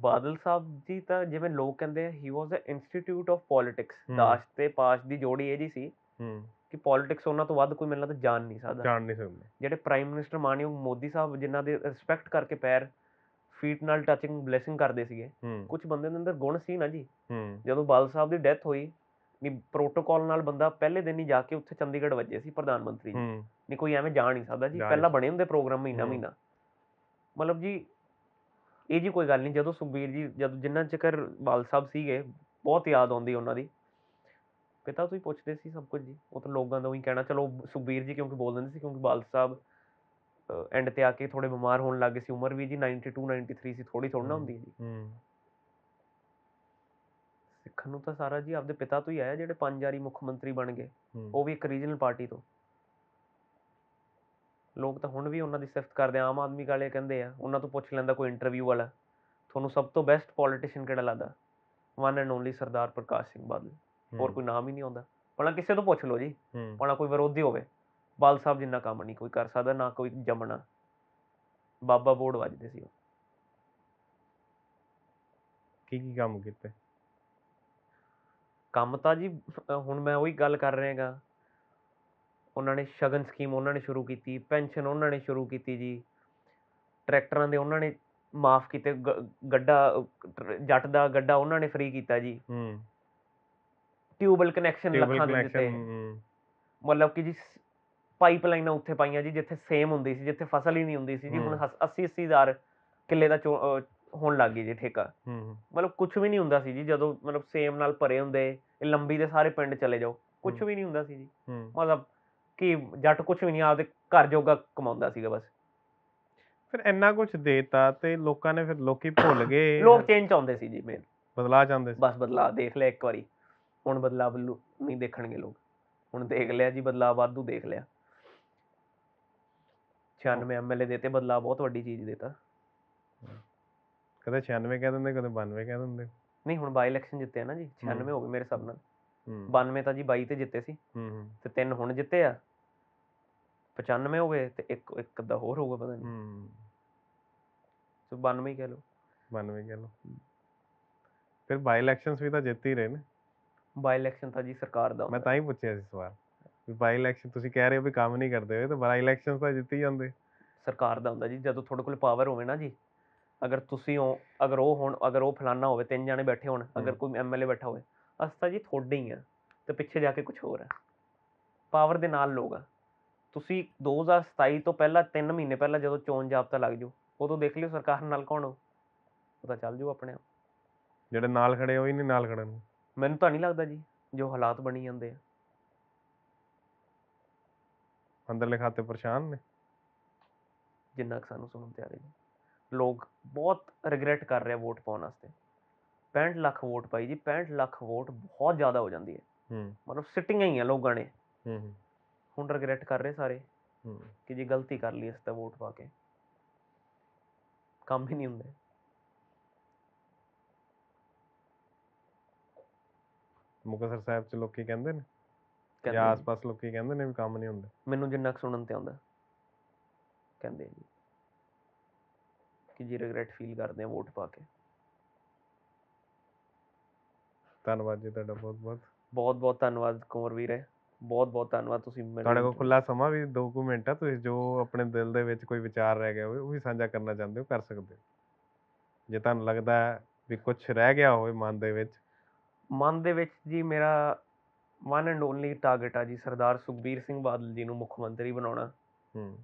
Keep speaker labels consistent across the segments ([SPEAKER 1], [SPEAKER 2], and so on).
[SPEAKER 1] ਬਾਦਲ ਸਾਹਿਬ ਜੀ ਤਾਂ ਜਿਵੇਂ ਲੋਕ ਕਹਿੰਦੇ ਆ he was a institute of politics. ਦਾਸ ਤੇ ਪਾਸ ਦੀ ਜੋੜੀ ਇਹ ਜੀ ਸੀ
[SPEAKER 2] ਹੂੰ।
[SPEAKER 1] ਕਿ ਪੋਲਿਟਿਕਸ ਉਹਨਾਂ ਤੋਂ ਵੱਧ ਕੋਈ ਮੈਨੂੰ ਲੱਗਦਾ ਜਾਣ ਨਹੀਂ ਸਕਦਾ।
[SPEAKER 2] ਜਾਣ ਨਹੀਂ ਸਕਦੇ।
[SPEAKER 1] ਜਿਹੜੇ ਪ੍ਰਾਈਮ ਮਿਨਿਸਟਰ ਮਾਨਯੋਗ ਮੋਦੀ ਸਾਹਿਬ ਜਿਨ੍ਹਾਂ ਦੇ ਰਿਸਪੈਕਟ ਕਰਕੇ ਪੈਰ ਫੀਟ ਨਾਲ ਟੱਚਿੰਗ ਬਲੇਸਿੰਗ ਕਰਦੇ ਸੀਗੇ ਕੁਝ ਬੰਦੇ ਦੇ ਅੰਦਰ ਗੁਣ ਸੀ ਨਾ ਜੀ। ਜਦੋਂ ਬਾਦਲ ਸਾਹਿਬ ਦੀ ਡੈਥ ਹੋਈ ਨਹੀਂ ਪ੍ਰੋਟੋਕਾਲ ਨਾਲ ਬੰਦਾ ਪਹਿਲੇ ਦਿਨ ਹੀ ਜਾ ਕੇ ਉੱਥੇ ਚੰਡੀਗੜ੍ਹ ਵੱਜੇ ਸੀ ਪ੍ਰਧਾਨ ਮੰਤਰੀ ਜੀ। ਨਹੀਂ ਕੋਈ ਐਵੇਂ ਜਾ ਨਹੀਂ ਸਕਦਾ ਜੀ। ਪਹਿਲਾਂ ਬਣੇ ਹੁੰਦੇ ਪ੍ਰੋਗਰਾਮ ਮਹੀਨਾ। ਮਹੀਨਾ। ਮਤਲਬ ਜੀ ਇਹ ਜੀ ਕੋਈ ਗੱਲ ਨਹੀਂ ਜਦੋਂ ਸੁਖਬੀਰ ਜੀ ਜਦੋਂ ਜਿੰਨਾ ਚਿਰ ਬਾਲ ਸਾਹਿਬ ਸੀਗੇ ਬਹੁਤ ਯਾਦ ਆਉਂਦੀ ਉਹਨਾਂ ਦੀ। ਪਿਤਾ ਤੋਂ ਹੀ ਪੁੱਛਦੇ ਸੀ ਸਭ ਕੁਝ ਜੀ ਉਹ ਤਾਂ ਲੋਕਾਂ ਦਾ ਉਹੀ ਕਹਿਣਾ ਚਲੋ ਸੁਖਬੀਰ ਜੀ ਕਿਉਂਕਿ ਬੋਲ ਦਿੰਦੇ ਸੀ ਕਿਉਂਕਿ ਬਾਲ ਸਾਹਿਬ ਐਂਡ ਤੇ ਆ ਕੇ ਥੋੜੇ ਬਿਮਾਰ ਹੋਣ ਲੱਗੇ ਸੀ ਉਮਰ ਵੀ ਜੀ 92 93 ਸੀ ਥੋੜੀ ਥੋੜਾ ਨਾ। ਹੁੰਦੀ ਜੀ
[SPEAKER 2] ਹੂੰ।
[SPEAKER 1] ਸਿੱਖਣ ਨੂੰ ਤਾਂ ਸਾਰਾ ਜੀ ਆਪਦੇ ਪਿਤਾ ਤੋਂ ਹੀ ਆਇਆ ਜਿਹੜੇ ਪੰਜ ਵਾਰੀ ਮੁੱਖ ਮੰਤਰੀ ਬਣ ਗਏ ਉਹ ਵੀ ਇੱਕ ਰੀਜਨਲ ਪਾਰਟੀ ਤੋਂ। ਲੋਕ ਤਾਂ ਹੁਣ ਵੀ ਉਹਨਾਂ ਦੀ ਸਿਫਤ ਕਰਦੇ ਆ, ਆਮ ਆਦਮੀ ਵਾਲੇ ਕਹਿੰਦੇ ਆ ਉਹਨਾਂ ਤੋਂ ਪੁੱਛ ਲੈਂਦਾ ਕੋਈ ਇੰਟਰਵਿਊ ਵਾਲਾ। ਤੁਹਾਨੂੰ ਸਭ ਤੋਂ ਬੈਸਟ ਪੋਲੀਟੀਸ਼ੀਅਨ ਕਿਹੜਾ ਲੱਗਦਾ? One and only Sardar Prakash Singh Badal. ਹੋਰ ਕੋਈ ਨਾਮ ਹੀ ਨਹੀਂ ਆਉਂਦਾ। ਭਲਾ ਕਿਸੇ ਤੋਂ ਪੁੱਛ ਲਓ ਜੀ। ਭਲਾ ਕੋਈ ਵਿਰੋਧੀ ਹੋਵੇ। ਬਾਲ ਸਾਹਿਬ ਜਿੰਨਾ ਕੰਮ ਨਹੀਂ ਕੋਈ ਕਰ ਸਕਦਾ ਨਾ ਕੋਈ ਜਮਣਾ। ਬਾਬਾ ਬੋੜ ਵੱਜਦੇ ਸੀ ਉਹ।
[SPEAKER 2] ਕੀ ਕੀ ਕੰਮ ਕੀਤੇ?
[SPEAKER 1] ਕੰਮ ਤਾਂ ਜੀ ਹੁਣ ਮੈਂ ਉਹੀ ਗੱਲ ਕਰ ਰਿਹਾਗਾ। ਉਹਨਾਂ ਨੇ ਸ਼ਗਨ ਸਕੀਮ ਉਹਨਾਂ ਨੇ ਸ਼ੁਰੂ ਕੀਤੀ ਪੈਨਸ਼ਨ ਉਹਨਾਂ ਨੇ ਸ਼ੁਰੂ ਕੀਤੀ ਜੀ ਟਰੈਕਟਰਾਂ ਦੇ ਉਹਨਾਂ ਨੇ ਮਾਫ ਕੀਤੇ ਗੱਡਾ ਜੱਟ ਦਾ ਗੱਡਾ ਉਹਨਾਂ ਨੇ ਫ੍ਰੀ ਕੀਤਾ ਜੀ।
[SPEAKER 2] ਹੂੰ।
[SPEAKER 1] ਟਿਊਬਲ ਕਨੈਕਸ਼ਨ ਲੱਖਾਂ ਦੇ ਦਿੱਤੇ।
[SPEAKER 2] ਹੂੰ
[SPEAKER 1] ਮਤਲਬ ਕਿ ਜੀ ਪਾਈਪਲਾਈਨਾਂ ਉੱਥੇ ਪਾਈਆਂ ਜੀ ਜਿੱਥੇ ਸੇਮ ਹੁੰਦੀ ਸੀ ਜਿੱਥੇ ਫਸਲ ਹੀ ਨਹੀਂ ਹੁੰਦੀ ਸੀ ਜੀ ਹੁਣ
[SPEAKER 2] ਹਮ।
[SPEAKER 1] 80 80000 ਕਿੱਲੇ ਦਾ ਹੋਣ ਲੱਗ ਗਈ ਜੀ ਠੇਕਾ।
[SPEAKER 2] ਹੂੰ
[SPEAKER 1] ਮਤਲਬ ਕੁਝ ਵੀ ਨਹੀਂ ਹੁੰਦਾ ਸੀ ਜੀ ਜਦੋਂ ਮਤਲਬ ਸੇਮ ਨਾਲ ਭਰੇ ਹੁੰਦੇ ਇਹ ਲੰਬੀ ਦੇ ਸਾਰੇ ਪਿੰਡ ਚਲੇ ਜਾਓ ਕੁਝ। ਵੀ ਨਹੀਂ ਹੁੰਦਾ ਸੀ ਜੀ। ਮਤਲਬ ਕਿ ਜੱਟ ਕੁਝ ਵੀ ਨਹੀਂ ਆਪਦੇ ਘਰ ਜੋਗਾ ਕਮਾਉਂਦਾ ਸੀਗਾ ਬਸ।
[SPEAKER 2] ਫਿਰ ਇੰਨਾ ਕੁਝ ਦੇਤਾ ਤੇ ਲੋਕਾਂ ਨੇ ਫਿਰ ਲੋਕੀ ਭੁੱਲ ਗਏ।
[SPEAKER 1] ਲੋਕ ਚੇਂਜ ਚਾਹੁੰਦੇ ਸੀ ਜੀ ਮੇਨ
[SPEAKER 2] ਬਦਲਾ ਚਾਹੁੰਦੇ ਸੀ।
[SPEAKER 1] ਬਸ ਬਦਲਾਅ ਦੇਖ ਲਿਆ ਇੱਕ ਵਾਰੀ। ਹੁਣ ਬਦਲਾਅ ਵੱਲੋਂ ਨਹੀਂ ਦੇਖਣਗੇ ਲੋਕ। ਹੁਣ ਦੇਖ ਲਿਆ ਜੀ ਬਦਲਾਅ ਵਾਧੂ ਦੇਖ ਲਿਆ। 96 ਐਮਐਲਏ ਦੇਤੇ ਬਦਲਾਅ ਬਹੁਤ ਵੱਡੀ ਚੀਜ਼ ਦੇਤਾ
[SPEAKER 2] ਕਦੇ 96 ਕਹਿ ਦਿੰਦੇ ਕਦੇ 92 ਕਹਿ ਦਿੰਦੇ।
[SPEAKER 1] ਨਹੀਂ ਹੁਣ ਬਾਈ ਇਲੈਕਸ਼ਨ ਜਿੱਤੇ ਆ ਨਾ ਜੀ 96
[SPEAKER 2] ਹਮ।
[SPEAKER 1] ਹੋ ਗਏ ਮੇਰੇ ਹਿਸਾਬ ਨਾਲ।
[SPEAKER 2] ਹੂੰ।
[SPEAKER 1] 92 ਤਾਂ ਜੀ 22 ਤੇ ਜਿੱਤੇ ਸੀ।
[SPEAKER 2] ਹੂੰ ਹੂੰ,
[SPEAKER 1] ਤੇ ਤਿੰਨ ਹੁਣ ਜਿੱਤੇ ਆ। 95 ਹੋ ਗਏ ਤੇ ਇੱਕ ਇੱਕ ਅੱਧਾ ਹੋਰ ਹੋਊਗਾ ਪਤਾ ਨਹੀਂ
[SPEAKER 2] ਹੂੰ।
[SPEAKER 1] ਸੋ 92 ਹੀ ਕਹਿ ਲਓ।
[SPEAKER 2] 92 ਕਹਿ ਲਓ। ਫਿਰ ਬਾਈ ਇਲੈਕਸ਼ਨਸ ਵੀ ਤਾਂ ਜਿੱਤ ਹੀ ਰਹੇ ਨੇ।
[SPEAKER 1] ਬਾਈ ਇਲੈਕਸ਼ਨ ਤਾਂ ਜੀ ਸਰਕਾਰ ਦਾ
[SPEAKER 2] ਮੈਂ ਤਾਂ ਹੀ ਪੁੱਛਿਆ ਸੀ ਸਵਾਲ ਵੀ ਬਾਈ ਇਲੈਕਸ਼ਨ ਤੁਸੀਂ ਕਹਿ ਰਹੇ ਹੋ ਵੀ ਕੰਮ ਨਹੀਂ ਕਰਦੇ ਹੋਏ ਤਾਂ ਬਾਈ ਇਲੈਕਸ਼ਨਸ ਤਾਂ ਜਿੱਤ ਹੀ ਜਾਂਦੇ।
[SPEAKER 1] ਸਰਕਾਰ ਦਾ ਹੁੰਦਾ ਜੀ ਜਦੋਂ ਤੁਹਾਡੇ ਕੋਲ ਪਾਵਰ ਹੋਵੇ ਨਾ ਜੀ ਅਗਰ ਤੁਸੀਂ ਹੋ ਅਗਰ ਉਹ ਹੋਣ ਅਗਰ ਉਹ ਫਲਾਨਾ ਹੋਵੇ ਤਿੰਨ ਜਾਣੇ ਬੈਠੇ ਹੋਣ ਅਗਰ। ਕੋਈ ਐਮਐਲਏ ਬੈਠਾ ਹੋਵੇ ਅਸ ਤਾਂ ਜੀ ਤੁਹਾਡੇ ਹੀ ਆ ਤੇ ਪਿੱਛੇ ਜਾ ਕੇ ਕੁਝ ਹੋਰ ਹੈ ਪਾਵਰ ਦੇ ਨਾਲ ਲੋਕ ਆ। ਤੁਸੀਂ 2027 ਤੋਂ ਪਹਿਲਾਂ 3 ਮਹੀਨੇ ਪਹਿਲਾਂ ਜਦੋਂ ਚੋਣ ਜਾਬਤਾ ਲੱਗ ਜਾਊ ਉਦੋਂ ਦੇਖ ਲਿਓ ਸਰਕਾਰ ਨਾਲ ਕੌਣ ਹੋ ਪਤਾ ਚੱਲ ਜਾਊ ਆਪਣੇ ਆਪ।
[SPEAKER 2] ਜਿਹੜੇ ਨਾਲ ਖੜੇ ਉਹ ਹੀ ਨਹੀਂ ਨਾਲ ਖੜਨ।
[SPEAKER 1] ਮੈਨੂੰ ਤਾਂ ਨਹੀਂ ਲੱਗਦਾ ਜੀ ਜੋ ਹਾਲਾਤ ਬਣੀ ਜਾਂਦੇ ਆ।
[SPEAKER 2] ਅੰਦਰਲੇ ਖਾਤੇ ਪਰੇਸ਼ਾਨ ਨੇ?
[SPEAKER 1] ਜਿੰਨਾ ਕੁ ਸਾਨੂੰ ਸੁਣਨ ਤੇ ਆ ਰਿਹਾ ਜੀ ਲੋਕ ਬਹੁਤ ਰਿਗਰੈਟ ਕਰ ਰਹੇ ਆ ਵੋਟ ਪਾਉਣ ਵਾਸਤੇ। 65 ਲੱਖ ਵੋਟ ਪਾਈ ਜੀ 65 ਲੱਖ ਵੋਟ ਬਹੁਤ ਜ਼ਿਆਦਾ ਹੋ ਜਾਂਦੀ ਹੈ।
[SPEAKER 2] ਹੂੰ।
[SPEAKER 1] ਮਤਲਬ ਸਿਟਿੰਗਾਂ ਹੀ ਆ ਲੋਕਾਂ ਨੇ।
[SPEAKER 2] ਹੂੰ ਹੂੰ,
[SPEAKER 1] ਹੁਣ ਰਿਗਰੈਟ ਕਰ ਰਹੇ ਸਾਰੇ ਕਿ ਜੀ ਗਲਤੀ ਕਰ ਲਈ ਇਸ ਤਾਂ ਵੋਟ ਪਾ ਕੇ। ਕੰਮ ਹੀ ਨਹੀਂ ਹੁੰਦੇ।
[SPEAKER 2] ਮੁਕਤਸਰ ਸਾਹਿਬ ਚ ਲੋਕੀ ਕਹਿੰਦੇ ਨੇ?
[SPEAKER 1] ਕਹਿੰਦੇ
[SPEAKER 2] ਜਾਂ। ਆਸ-ਪਾਸ ਲੋਕੀ ਕਹਿੰਦੇ ਨੇ ਵੀ ਕੰਮ ਨਹੀਂ ਹੁੰਦੇ?
[SPEAKER 1] ਮੈਨੂੰ ਜਿੰਨਾ ਕੁ ਸੁਣਨ ਤੇ ਆਉਂਦਾ ਕਹਿੰਦੇ ਜੀ ਕਿ ਜੀ ਰਿਗਰੈਟ ਫੀਲ ਕਰਦੇ ਆ ਵੋਟ ਪਾ ਕੇ।
[SPEAKER 2] ਧੰਨਵਾਦ ਜੀ ਤੁਹਾਡਾ ਬਹੁਤ ਬਹੁਤ
[SPEAKER 1] ਬਹੁਤ ਬਹੁਤ ਧੰਨਵਾਦ ਕੁੰਵਰ ਵੀਰੇ ਬਹੁਤ ਬਹੁਤ ਧੰਨਵਾਦ ਤੁਸੀਂ ਮੈਨੂੰ
[SPEAKER 2] ਤੁਹਾਡੇ ਕੋਲ ਖੁੱਲਾ ਸਮਾਂ ਵੀ 2 ਕੁ ਮਿੰਟ ਆ ਤੁਸੀਂ ਜੋ ਆਪਣੇ ਦਿਲ ਦੇ ਵਿੱਚ ਕੋਈ ਵਿਚਾਰ ਰਹਿ ਗਿਆ ਹੋਵੇ ਉਹ ਵੀ ਸਾਂਝਾ ਕਰਨਾ ਚਾਹੁੰਦੇ ਹੋ ਕਰ ਸਕਦੇ ਹੋ। ਜੇ ਤੁਹਾਨੂੰ ਲੱਗਦਾ ਵੀ ਕੁਝ ਰਹਿ ਗਿਆ ਹੋਵੇ ਮਨ ਦੇ ਵਿੱਚ।
[SPEAKER 1] ਮਨ ਦੇ ਵਿੱਚ ਜੀ ਮੇਰਾ ਵਨ ਐਂਡ ਓਨਲੀ ਟਾਰਗੇਟ ਆ ਜੀ ਸਰਦਾਰ ਸੁਖਬੀਰ ਸਿੰਘ ਬਾਦਲ ਜੀ ਨੂੰ ਮੁੱਖ ਮੰਤਰੀ ਬਣਾਉਣਾ।
[SPEAKER 2] ਹੂੰ।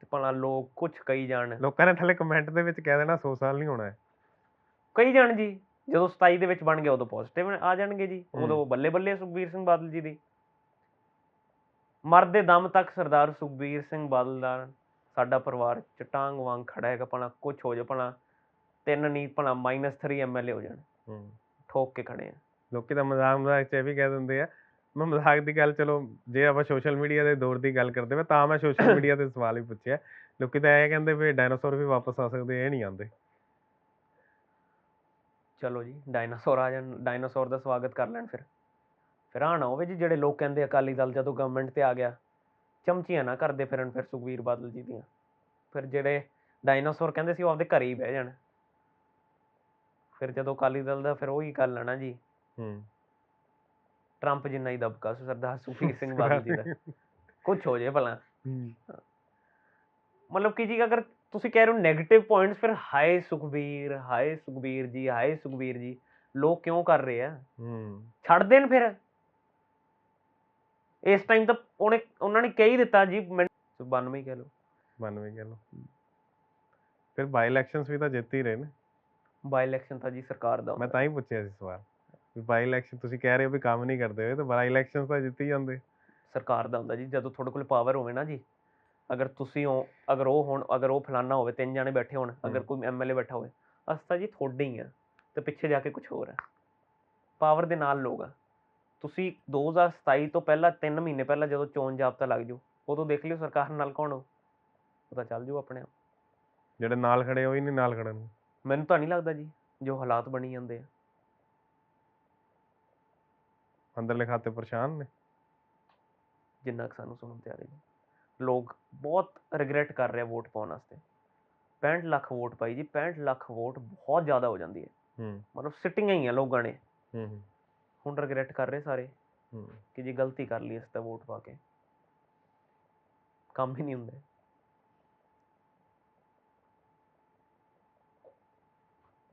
[SPEAKER 1] ਤੇ ਭਲਾ ਲੋਕ ਕੁਝ ਕਹੀ ਜਾਣ।
[SPEAKER 2] ਲੋਕਾਂ ਨੇ ਥੱਲੇ ਕਮੈਂਟ ਦੇ ਵਿੱਚ ਕਹਿ ਦੇਣਾ 100 ਸਾਲ ਨਹੀਂ ਹੋਣਾ। ਹੈ
[SPEAKER 1] ਕਹੀ ਜਾਣ ਜੀ ਜਦੋਂ 27 ਦੇ ਵਿੱਚ ਬਣ ਗਿਆ ਉਦੋਂ ਪੋਜ਼ਿਟਿਵ ਆ ਜਾਣਗੇ ਜੀ। ਉਦੋਂ ਬੱਲੇ ਬੱਲੇ ਸੁਖਬੀਰ ਸਿੰਘ ਬਾਦਲ ਜੀ ਦੀ। ਮਰਦੇ ਦਮ ਤੱਕ ਸਰਦਾਰ ਸੁਖਬੀਰ ਸਿੰਘ ਬਾਦਲ ਦਾ ਸਾਡਾ ਪਰਿਵਾਰ ਚਟਾਂਗ ਵਾਂਗ ਖੜਾ ਹੈਗਾ ਭਲਾ ਕੁਝ ਹੋ ਜਾ ਭਲਾ ਤਿੰਨ ਨਹੀਂ ਭਲਾ -3 ਐਮਐਲਏ ਹੋ ਜਾਣ।
[SPEAKER 2] ਹੂੰ।
[SPEAKER 1] ਠੋਕ ਕੇ ਖੜੇ ਆ।
[SPEAKER 2] ਲੋਕੀ ਤਾਂ ਮਜ਼ਾਕ ਮਜ਼ਾਕ 'ਚ ਇਹ ਵੀ ਕਹਿ ਦਿੰਦੇ ਆ ਮੈਂ ਮਜ਼ਾਕ ਦੀ ਗੱਲ ਚਲੋ ਜੇ ਆਪਾਂ ਸੋਸ਼ਲ ਮੀਡੀਆ ਦੇ ਦੌਰ ਦੀ ਗੱਲ ਕਰਦੇ ਵੇ ਤਾਂ ਮੈਂ ਸੋਸ਼ਲ ਮੀਡੀਆ ਤੇ ਸਵਾਲ ਹੀ ਪੁੱਛਿਆ। ਲੋਕੀ ਤਾਂ ਇਹ ਕਹਿੰਦੇ ਵੀ ਡਾਇਨਾਸੌਰ ਵੀ ਵਾਪਸ ਆ ਸਕਦੇ ਇਹ ਨਹੀਂ ਆਉਂਦੇ।
[SPEAKER 1] ਚਲੋ ਜੀ ਡਾਇਨਾਸੌਰ ਆ ਜਾਣ ਡਾਇਨਾਸੌਰ ਦਾ ਸਵਾਗਤ ਕਰ ਲੈਣ ਫਿਰ। ਫਿਰ ਆਹ ਨਾ ਹੋਵੇ ਜੀ ਜਿਹੜੇ ਲੋਕ ਕਹਿੰਦੇ ਅਕਾਲੀ ਦਲ ਜਦੋਂ ਗਵਰਨਮੈਂਟ ਤੇ ਆ ਗਿਆ ਚਮਚੀਆਂ ਨਾ ਕਰਦੇ ਫਿਰਨ ਫਿਰ ਸੁਖਬੀਰ ਬਾਦਲ ਜੀ ਦੀਆਂ। ਫਿਰ ਜਿਹੜੇ ਡਾਇਨਾਸੌਰ ਕਹਿੰਦੇ ਸੀ ਉਹ ਆਪਦੇ ਘਰੇ ਹੀ ਬਹਿ ਜਾਣ। ਫਿਰ ਜਦੋਂ ਅਕਾਲੀ ਦਲ ਦਾ ਫਿਰ ਉਹੀ ਗੱਲ ਨਾ ਜੀ।
[SPEAKER 2] ਹੂੰ।
[SPEAKER 1] ਟਰੰਪ ਜਿੰਨਾ ਹੀ ਦਬਕਾ ਸਰਦਾਰ ਸੁਖਬੀਰ ਸਿੰਘ ਬਾਦਲ ਜੀ ਦਾ। ਕੁਝ ਹੋ ਜੇ ਭਲਾ।
[SPEAKER 2] ਹੂੰ।
[SPEAKER 1] ਮਤਲਬ ਕਿ ਜੀ ਅਗਰ ਤੁਸੀਂ ਕਹਿ ਰਹੇ ਹੋ 네ਗੇਟਿਵ ਪੁਆਇੰਟਸ ਫਿਰ ਹਾਏ ਸੁਖਬੀਰ ਹਾਏ ਸੁਖਬੀਰ ਜੀ ਹਾਏ ਸੁਖਬੀਰ ਜੀ ਲੋਕ ਕਿਉਂ ਕਰ ਰਹੇ ਆ?
[SPEAKER 2] ਹੂੰ।
[SPEAKER 1] ਛੱਡ ਦੇਣ ਫਿਰ। ਇਸ ਟਾਈਮ ਤਾਂ ਉਹਨੇ ਉਹਨਾਂ ਨੇ ਕਹਿ ਹੀ ਦਿੱਤਾ ਜੀ ਮੈਂ 92 ਹੀ ਕਹਿ ਲਓ।
[SPEAKER 2] 92 ਕਹਿ ਲਓ। ਫਿਰ ਬਾਈ ਇਲੈਕਸ਼ਨਸ ਵੀ ਤਾਂ ਜਿੱਤ ਹੀ ਰਹੇ ਨੇ।
[SPEAKER 1] ਬਾਈ ਇਲੈਕਸ਼ਨ ਤਾਂ ਜੀ ਸਰਕਾਰ ਦਾ
[SPEAKER 2] ਮੈਂ ਤਾਂ ਹੀ ਪੁੱਛਿਆ ਸੀ ਸਵਾਲ ਵੀ ਬਾਈ ਇਲੈਕਸ਼ਨ ਤੁਸੀਂ ਕਹਿ ਰਹੇ ਹੋ ਵੀ ਕੰਮ ਨਹੀਂ ਕਰਦੇ ਹੋਏ ਤਾਂ ਬਾਈ ਇਲੈਕਸ਼ਨਸ ਤਾਂ ਜਿੱਤ ਹੀ ਜਾਂਦੇ।
[SPEAKER 1] ਸਰਕਾਰ ਦਾ ਹੁੰਦਾ ਜੀ ਜਦੋਂ ਤੁਹਾਡੇ ਕੋਲ ਪਾਵਰ ਹੋਵੇ ਨਾ ਜੀ ਅਗਰ ਤੁਸੀਂ ਹੋ ਅਗਰ ਉਹ ਹੋਣ ਅਗਰ ਉਹ ਫਲਾਨਾ ਹੋਵੇ ਤਿੰਨ ਜਾਣੇ ਬੈਠੇ ਹੋਣ ਅਗਰ। ਕੋਈ ਐਮਐਲਏ ਬੈਠਾ ਹੋਵੇ ਅਸਤਾ ਜੀ ਤੁਹਾਡੇ ਹੀ ਆ ਤੇ ਪਿੱਛੇ ਜਾ ਕੇ ਕੁਝ ਹੋਰ ਹੈ ਪਾਵਰ ਦੇ ਨਾਲ ਲੋਕ ਆ। ਤੁਸੀਂ 2027 ਤੋਂ ਪਹਿਲਾਂ 3 ਮਹੀਨੇ ਪਹਿਲਾਂ ਜਦੋਂ ਚੋਣ ਜਾਬਤਾ ਲੱਗ ਜੂ ਉਦੋਂ ਦੇਖ ਲਿਓ ਸਰਕਾਰ ਨਾਲ ਕੌਣ ਹੋ ਪਤਾ ਚੱਲ ਜੂ ਆਪਣੇ ਆਪ।
[SPEAKER 2] ਜਿਹੜੇ ਨਾਲ ਖੜੇ ਹੀ ਨਹੀਂ ਨਾਲ ਖੜਨ
[SPEAKER 1] ਮੈਨੂੰ ਤਾਂ ਨਹੀਂ ਲੱਗਦਾ ਜੀ ਜੋ ਹਾਲਾਤ ਬਣੀ ਜਾਂਦੇ ਆ।
[SPEAKER 2] ਅੰਦਰਲੇ ਖਾਤੇ ਪਰੇਸ਼ਾਨ ਨੇ?
[SPEAKER 1] ਜਿੰਨਾ ਕੁ ਸਾਨੂੰ ਸੁਣਨ ਤੇ ਆ ਰਿਹਾ ਲੋਕ ਬਹੁਤ ਰਿਗਰੈਟ ਕਰ ਰਹੇ ਆ ਵੋਟ ਪਾਉਣ ਵਾਸਤੇ। 65 ਲੱਖ ਵੋਟ ਪਾਈ ਜੀ 65 ਲੱਖ ਵੋਟ ਬਹੁਤ ਜ਼ਿਆਦਾ ਹੋ ਜਾਂਦੀ ਹੈ।
[SPEAKER 2] ਹੂੰ।
[SPEAKER 1] ਮਤਲਬ ਸਿਟਿੰਗਾਂ ਹੀ ਆ ਲੋਕਾਂ ਨੇ।
[SPEAKER 2] ਹੂੰ ਹੂੰ,
[SPEAKER 1] ਹੁਣ ਰਿਗਰੈਟ ਕਰ ਰਹੇ ਸਾਰੇ ਕਿ ਜੀ ਗਲਤੀ ਕਰ ਲਈ ਇਸ ਤੇ ਵੋਟ ਪਾ ਕੇ। ਕੰਮ ਹੀ ਨਹੀਂ ਹੁੰਦੇ।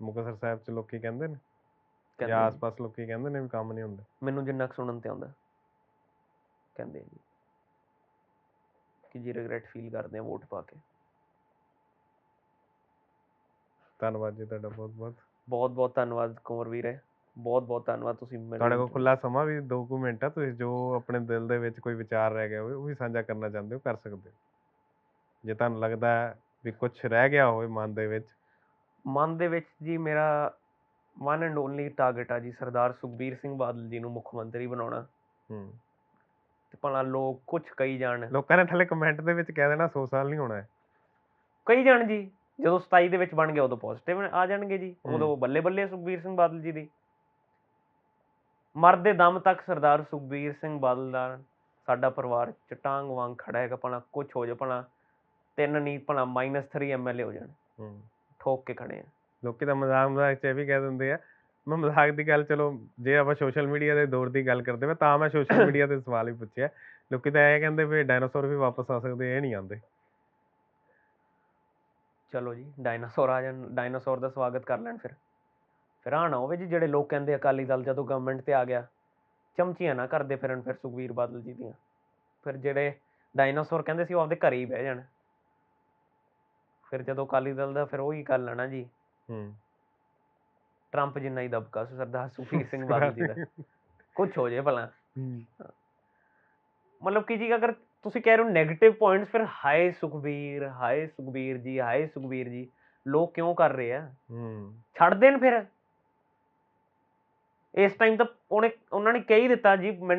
[SPEAKER 2] ਮੁਕਤਸਰ ਸਾਹਿਬ ਚ ਲੋਕੀ ਕਹਿੰਦੇ ਨੇ ਜਾਂ। ਆਸ-ਪਾਸ ਲੋਕੀ ਕਹਿੰਦੇ ਨੇ ਵੀ ਕੰਮ ਨਹੀਂ ਹੁੰਦੇ।
[SPEAKER 1] ਮੈਨੂੰ ਜਿੰਨਾ ਕੁ ਸੁਣਨ ਤੇ ਆਉਂਦਾ ਕਹਿੰਦੇ ਜੀ ਕਿ ਜੀ ਰਿਗਰੈਟ ਫੀਲ ਕਰਦੇ ਆ ਵੋਟ ਪਾ ਕੇ।
[SPEAKER 2] ਧੰਨਵਾਦ ਜੀ ਤੁਹਾਡਾ ਬਹੁਤ ਬਹੁਤ
[SPEAKER 1] ਬਹੁਤ ਬਹੁਤ ਧੰਨਵਾਦ ਕੁੰਵਰ ਵੀਰੇ ਬਹੁਤ ਬਹੁਤ ਧੰਨਵਾਦ ਤੁਸੀਂ ਮੈਨੂੰ
[SPEAKER 2] ਤੁਹਾਡੇ ਕੋਲ ਖੁੱਲਾ ਸਮਾਂ ਵੀ 2 ਕੁ ਮਿੰਟ ਆ ਤੁਸੀਂ ਜੋ ਆਪਣੇ ਦਿਲ ਦੇ ਵਿੱਚ ਕੋਈ ਵਿਚਾਰ ਰਹਿ ਗਿਆ ਹੋਵੇ ਉਹ ਵੀ ਸਾਂਝਾ ਕਰਨਾ ਚਾਹੁੰਦੇ ਹੋ ਕਰ ਸਕਦੇ ਹੋ। ਜੇ ਤੁਹਾਨੂੰ ਲੱਗਦਾ ਵੀ ਕੁਝ ਰਹਿ ਗਿਆ ਹੋਵੇ ਮਨ ਦੇ ਵਿੱਚ।
[SPEAKER 1] ਮਨ ਦੇ ਵਿੱਚ ਜੀ ਮੇਰਾ ਵਨ ਐਂਡ ਓਨਲੀ ਟਾਰਗੇਟ ਆ ਜੀ ਸਰਦਾਰ ਸੁਖਬੀਰ ਸਿੰਘ ਬਾਦਲ ਜੀ ਨੂੰ ਮੁੱਖ ਮੰਤਰੀ ਬਣਾਉਣਾ।
[SPEAKER 2] ਹੂੰ।
[SPEAKER 1] ਤੇ ਭਲਾ ਲੋਕ ਕੁਝ ਕਹੀ ਜਾਣ।
[SPEAKER 2] ਲੋਕਾਂ ਨੇ ਥੱਲੇ ਕਮੈਂਟ ਦੇ ਵਿੱਚ ਕਹਿ ਦੇਣਾ 100 ਸਾਲ ਨਹੀਂ ਹੋਣਾ ਹੈ।
[SPEAKER 1] ਕਹੀ ਜਾਣ ਜੀ ਜਦੋਂ 27 ਦੇ ਵਿੱਚ ਬਣ ਗਿਆ ਉਦੋਂ ਪੋਜ਼ਿਟਿਵ ਆ ਜਾਣਗੇ ਜੀ। ਉਦੋਂ ਬੱਲੇ ਬੱਲੇ ਸੁਖਬੀਰ ਸਿੰਘ ਬਾਦਲ ਜੀ ਦੀ। ਮਰਦੇ ਦਮ ਤੱਕ ਸਰਦਾਰ ਸੁਖਬੀਰ ਸਿੰਘ ਬਾਦਲ ਦਾ ਸਾਡਾ ਪਰਿਵਾਰ ਚਟਾਂਗ ਵਾਂਗ ਖੜਾ ਹੈਗਾ ਭਲਾ ਕੁਝ ਹੋ ਜਾ ਭਲਾ ਤਿੰਨ ਨਹੀਂ ਭਲਾ -3 ਐਮਐਲਏ ਹੋ ਜਾਣ।
[SPEAKER 2] ਹੂੰ।
[SPEAKER 1] ਠੋਕ ਕੇ ਖੜੇ ਆ।
[SPEAKER 2] ਲੋਕੀ ਤਾਂ ਮਜ਼ਾਕ ਮਜ਼ਾਕ ਚ ਵੀ ਕਹਿ ਦਿੰਦੇ ਆ ਮੈਂ ਮਜ਼ਾਕ ਦੀ ਗੱਲ ਚਲੋ ਜੇ ਆਪਾਂ ਸੋਸ਼ਲ ਮੀਡੀਆ ਦੇ ਦੌਰ ਦੀ ਗੱਲ ਕਰਦੇ ਮੈਂ ਤਾਂ ਮੈਂ ਸੋਸ਼ਲ ਮੀਡੀਆ ਤੇ ਸਵਾਲ ਹੀ ਪੁੱਛਿਆ। ਲੋਕੀ ਤਾਂ ਇਹ ਕਹਿੰਦੇ ਵੀ ਡਾਇਨਾਸੌਰ ਵੀ ਵਾਪਸ ਆ ਸਕਦੇ ਇਹ ਨਹੀਂ ਆਉਂਦੇ।
[SPEAKER 1] ਚਲੋ ਜੀ ਡਾਇਨਾਸੌਰ ਆ ਜਾਣ ਡਾਇਨਾਸੌਰ ਦਾ ਸਵਾਗਤ ਕਰ ਲੈਣ ਫਿਰ। ਫਿਰ ਆਹ ਨਾ ਹੋਵੇ ਜੀ ਜਿਹੜੇ ਲੋਕ ਕਹਿੰਦੇ ਅਕਾਲੀ ਦਲ ਜਦੋਂ ਗਵਰਨਮੈਂਟ ਤੇ ਆ ਗਿਆ ਚਮਚੀਆਂ ਨਾ ਕਰਦੇ ਫਿਰਨ ਫਿਰ ਸੁਖਬੀਰ ਬਾਦਲ ਜੀ ਦੀਆਂ। ਫਿਰ ਜਿਹੜੇ ਡਾਇਨਾਸੌਰ ਕਹਿੰਦੇ ਸੀ ਉਹ ਆਪਦੇ ਘਰੇ ਹੀ ਬਹਿ ਜਾਣ। ਫਿਰ ਜਦੋਂ ਅਕਾਲੀ ਦਲ ਦਾ ਫਿਰ ਉਹੀ ਗੱਲ ਨਾ ਜੀ।
[SPEAKER 2] ਹੂੰ।
[SPEAKER 1] ਟਰੰਪ ਜਿੰਨਾ ਹੀ ਦਬਕਾ ਸਰਦਾਰ ਸੁਖਬੀਰ ਸਿੰਘ ਬਾਦਲ ਜੀ ਦਾ। ਕੁਝ ਹੋ ਜੇ ਭਲਾ।
[SPEAKER 2] ਹੂੰ।
[SPEAKER 1] ਮਤਲਬ ਕਿ ਜੀ ਅਗਰ ਤੁਸੀਂ ਕਹਿ ਰਹੇ ਹੋ 네ਗੇਟਿਵ ਪੁਆਇੰਟਸ ਫਿਰ ਹਾਏ ਸੁਖਬੀਰ ਹਾਏ ਸੁਖਬੀਰ ਜੀ ਹਾਏ ਸੁਖਬੀਰ ਜੀ ਲੋਕ ਕਿਉਂ ਕਰ ਰਹੇ ਆ?
[SPEAKER 2] ਹੂੰ।
[SPEAKER 1] ਛੱਡ ਦੇਣ ਫਿਰ। ਇਸ ਟਾਈਮ ਤਾਂ ਉਹਨੇ ਉਹਨਾਂ ਨੇ ਕਹਿ ਹੀ ਦਿੱਤਾ ਜੀ ਮੈਂ